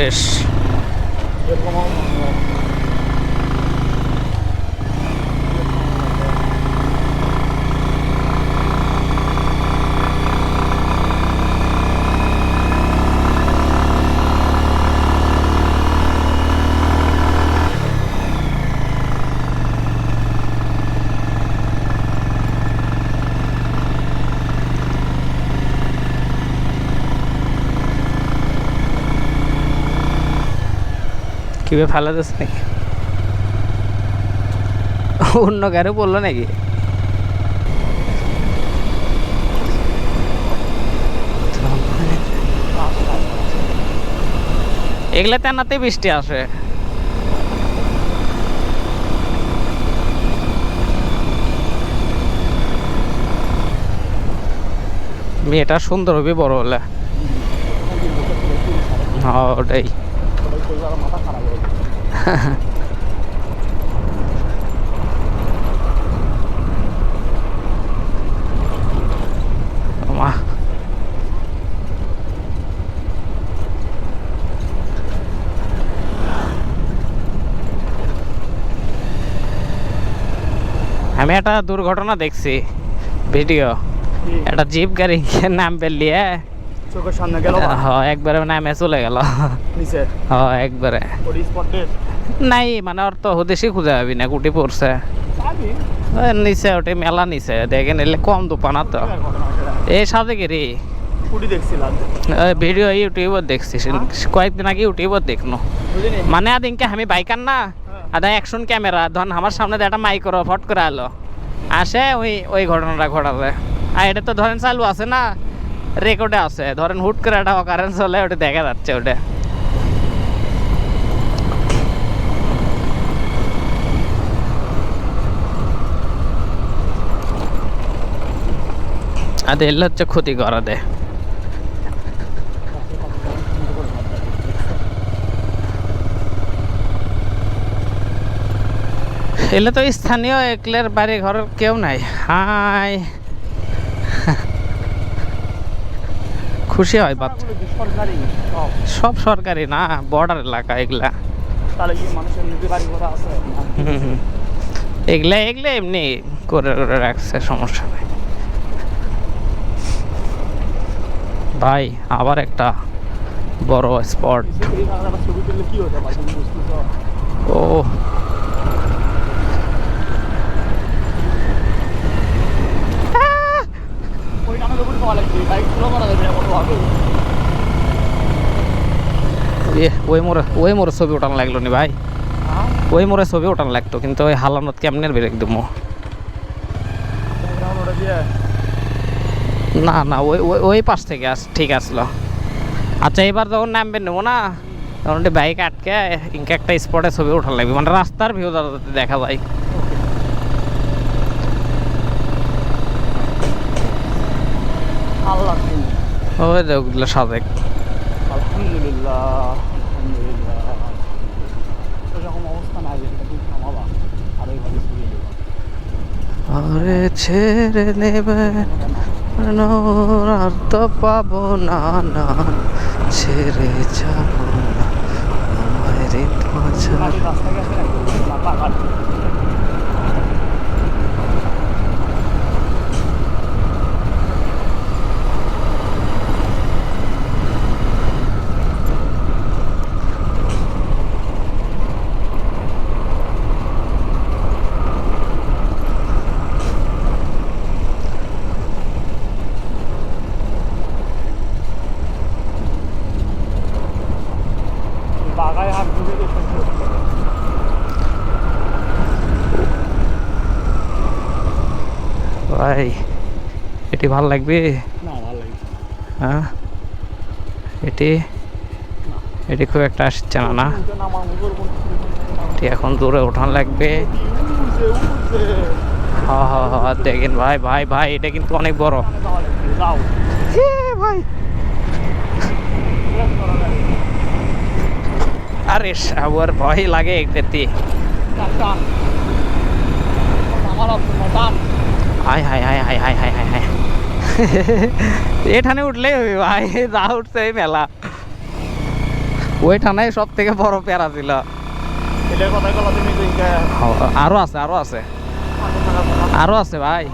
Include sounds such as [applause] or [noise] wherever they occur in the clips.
শেষ এরকম কীভাবে ফেলা যাচ্ছে নাকি? অন্য গাড়ি বলল নাকি? এগুলা তেনাতে বৃষ্টি আসে। মেয়েটা সুন্দর হবে বড় হলে। হ্যাঁ ওটাই। মাথা খারাপ হয়ে যায়। মা আমি একটা দুর্ঘটনা দেখছি ভিডিও কি? একটা জিপ গাড়ি নাম পেলিয়ে চোখের সামনে গেল বা? হ একবারে নামে চলে গেল। নিচে? হ একবারে। নাই মানে ওর তো হদেশি খুঁজে যাবি না কুটি পড়ছে। নিচে ওটি মেলা নিচে দেখেন এলে কম দোকানা তো। এই সাথে গেরি ভিডিও ইউটিউবত দেখছি কয়েকদিন আগে ইউটিউবত দেখনো। মানে আদিনকে আমি বাইকার না আদা অ্যাকশন ক্যামেরা ধন আমার সামনে একটা মাইক্রো ফট করে আলো। আসে ওই ওই ঘটনাটা ঘটাবে আর এটা তো ধরেন চালু আছে না রেকর্ডে আছে। ধরেন হুট করে একটা অকারেন্স হলে ওটা দেখা যাচ্ছে ওটা। আদে এলে হচ্ছে ক্ষতি করা দেয় এলে তো স্থানীয় একলের বাড়ি ঘরের কেউ নাই। হাই। খুশি হয় বাচ্চা সব সরকারি না বর্ডার এলাকা এগুলা। এগুলা এগুলা এমনি করে করে রাখছে সমস্যা নেই। ভাই আবার একটা বড় স্পট ও এ ওই মোড়ে ওই মোড়ে ছবি ওঠানো লাগল নি ভাই। হ্যাঁ? ওই মোড়ে ছবি ওঠানো লাগতো কিন্তু ওই হালানত কেমনে ব্রেক দেবো ব্যাকগ্রাউন্ড ওটা দিয়ে না না ওই ওই ওই পাশ থেকে আস ঠিক আসলো। আচ্ছা এবার যখন নামবে নেব না তখন বাইক আটকে ইনকে একটা স্পটে ছবি ওঠানো লাগবে। মানে রাস্তার ভিউ দেখা যায় আল্লাহ দিন ওই যে ওগুলো সাজেক আলহামদুলিল্লাহ আলহামদুলিল্লাহ। এরকম অবস্থা নাই যেটা তুমি থামাবা আর ওইভাবে ছবি দেবা। আরে ছেড়ে নেবে আর তো পাবো না না ছেড়ে যাব না। আমায় ঋত মাঝা ভাই এটি ভালো লাগবে। হ্যাঁ এটি এটি খুব একটা আসছে না না। এটি এখন দূরে ওঠান লাগবে উঠছে, উঠছে। হা হা হা দেখেন ভাই ভাই ভাই এটা কিন্তু অনেক বড়। ভাই। আরে সাবর ভয় লাগে দেখতে টান, hi hi hi hi hi hi hi hi [laughs] এখানে উঠলেই হবে ভাই যা উঠছে এই মেলা। ওই টানাই সব থেকে বড় প্যারা ছিল। আরও আছে আরও আছে। আরও আছে ভাই।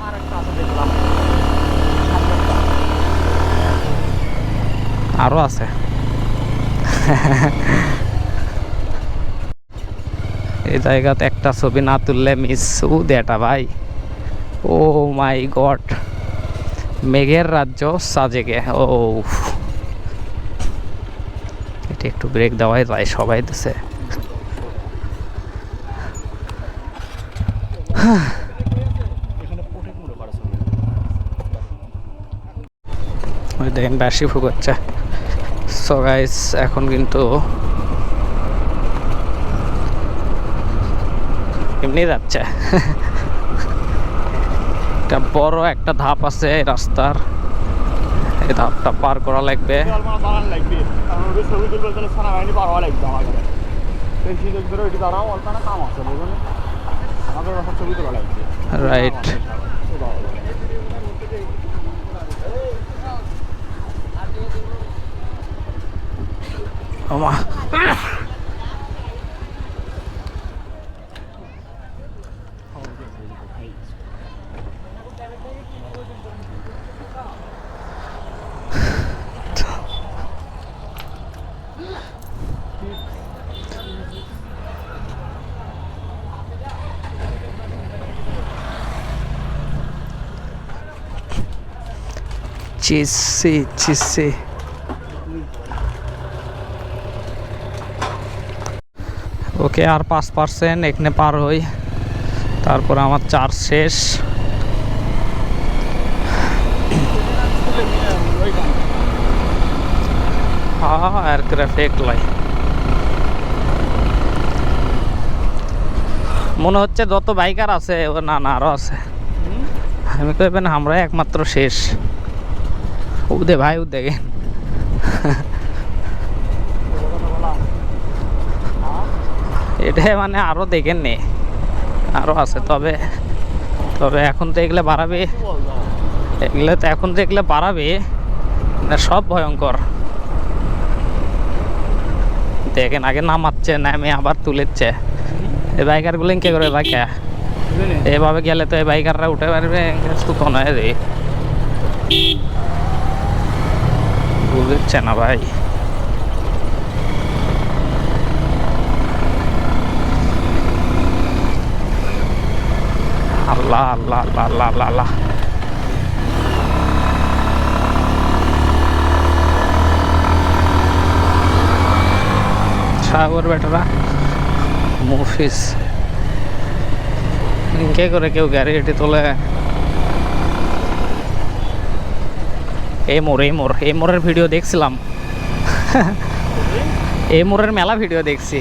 আরও আছে। এই জায়গাতে একটা ছবি না তুললে মিস দেটা ভাই। ও মাই গড মেঘের রাজ্য সাজেগে। ও এটা একটু ব্রেক দেওয়াই যায়, সবাই দিছে। দেখেন, বেশি ফুকচ্ছে সো এখন কিন্তু এমনি যাচ্ছে। একটা বড় একটা ধাপ আছে এই রাস্তার। এই ধাপটা পার করা লাগবে। আমার দাঁড়ান লাগবে কারণ ওদের ছবি তুলবে তাহলে সারা বাহিনী পার হওয়া লাগবে আমাকে এই সুযোগ ধরে ওইটি দাঁড়াও অল্প না কাম আছে বুঝলেন আমাদের রাস্তার ছবি তোলা লাগবে রাইট ওমা চিসি চিসি ওকে আর পাঁচ পার্সেন্ট এখানে পার হই। তারপর আমার চার্জ শেষ। লাই মনে হচ্ছে যত বাইকার আছে ও না না আরও আছে। আমি কইবেন আমরা একমাত্র শেষ। উদে ভাই উদে গে এটা মানে আরও দেখেন নি। আরও আছে, তবে তবে এখন তো এগুলো বাড়াবে। এগুলো তো এখন তো এগুলো বাড়াবে সব ভয়ঙ্কর। দেখেন, আগে নামাচ্ছে, নামে আবার তুলেছে। এই বাইকারগুলো কে করে রাখে এভাবে গেলে তো এই বাইকাররা উঠে পারবে সুতো নয় রে বুঝছে না ভাই। আল্লাহ আল্লাহ আল্লাহ আল্লাহ আল্লাহ আল্লাহ। সাগর বেটারা মুফিস কে করে কেউ গাড়ি গাড়ি তোলে? এই এমোর এই মোড় এই মোরের ভিডিও দেখছিলাম। [laughs] এই মোরের মেলা ভিডিও দেখছি।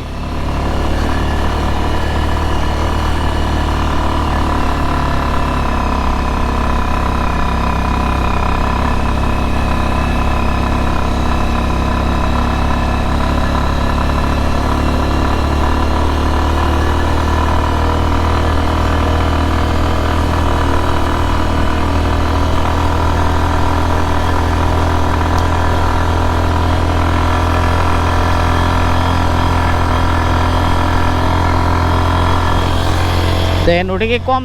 দেন, ওটা কি কম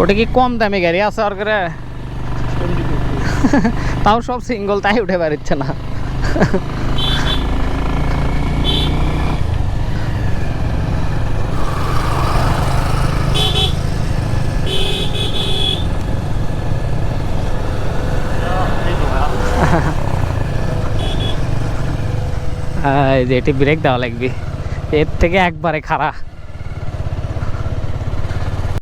ওটা কি কম দামি গাড়ি? আছে আর করে তাও সব সিঙ্গল তাই উঠে পারছে না। যে, এটি ব্রেক দেওয়া লাগবে। এর থেকে একবারে খারাপ